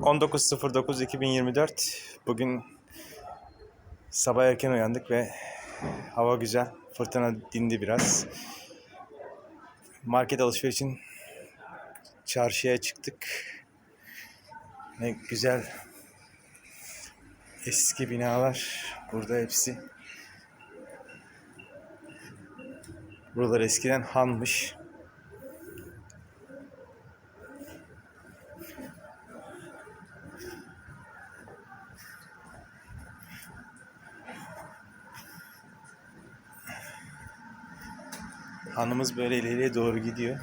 19.09.2024 Bugün sabah erken uyandık ve hava güzel. Fırtına dindi biraz. Market alışveriş için çarşıya çıktık. Ne güzel eski binalar burada hepsi. Buralar eskiden hanmış. Hanımız böyle ileriye doğru gidiyor.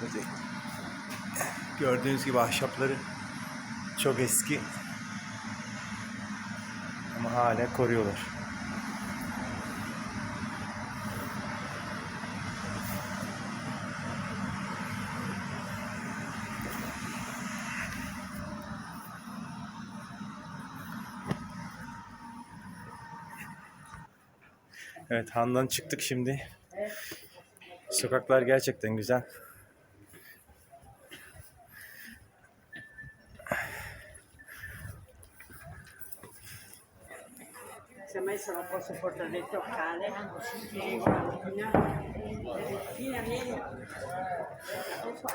Böyle Gördüğünüz gibi ahşapları çok eski. Ama hala koruyorlar. Evet handan çıktık şimdi. Sokaklar gerçekten güzel.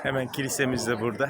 Hemen kilisemiz de burada.